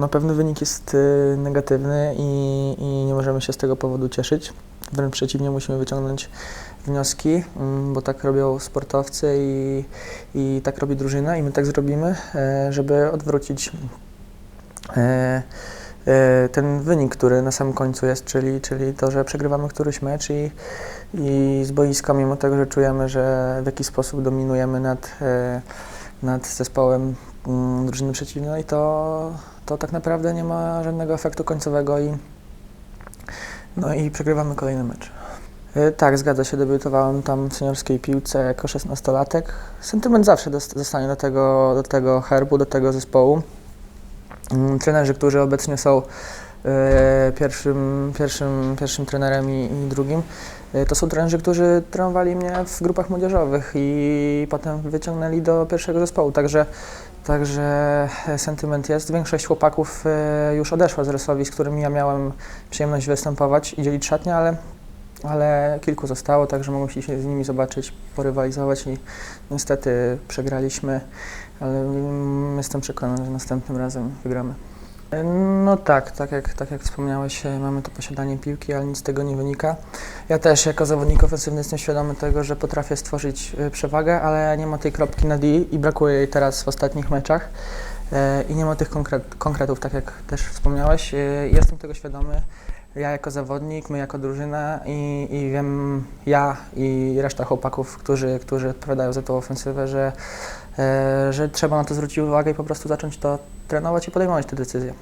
No pewny wynik jest y, negatywny i, i nie możemy się z tego powodu cieszyć. Wręcz przeciwnie, musimy wyciągnąć wnioski, mm, bo tak robią sportowcy i, i tak robi drużyna i my tak zrobimy, e, żeby odwrócić e, e, ten wynik, który na samym końcu jest, czyli, czyli to, że przegrywamy któryś mecz i, i z boiska, mimo tego, że czujemy, że w jakiś sposób dominujemy nad, nad zespołem drużyny przeciwnej, to, to tak naprawdę nie ma żadnego efektu końcowego i, no i przegrywamy kolejny mecz. E, Tak, zgadza się, debiutowałem tam w seniorskiej piłce jako 16-latek. Sentyment zawsze zostanie do tego, do tego herbu, do tego zespołu. Mm, Trenerzy, którzy obecnie są e, pierwszym, pierwszym, pierwszym trenerem i, i drugim, e, to są trenerzy, którzy trenowali mnie w grupach młodzieżowych i potem wyciągnęli do pierwszego zespołu. Także, także e, sentyment jest. Większość chłopaków e, już odeszła z Rosławi, z którymi ja miałem przyjemność występować i dzielić szatnię, ale, ale kilku zostało, także mogłem się z nimi zobaczyć, porywalizować i niestety przegraliśmy, ale mm, jestem przekonany, że następnym razem wygramy. No tak, tak jak, tak jak wspomniałeś, e, mamy to posiadanie piłki, ale nic z tego nie wynika. Ja też jako zawodnik ofensywny jestem świadomy tego, że potrafię stworzyć e, przewagę, ale nie ma tej kropki na D i brakuje jej teraz w ostatnich meczach. E, I nie ma tych konkret, konkretów, tak jak też wspomniałeś. Jestem tego świadomy. Ja jako zawodnik, my jako drużyna i, i wiem ja i reszta chłopaków, którzy, którzy odpowiadają za tą ofensywę, że, e, że trzeba na to zwrócić uwagę i po prostu zacząć to trenować i podejmować te decyzje.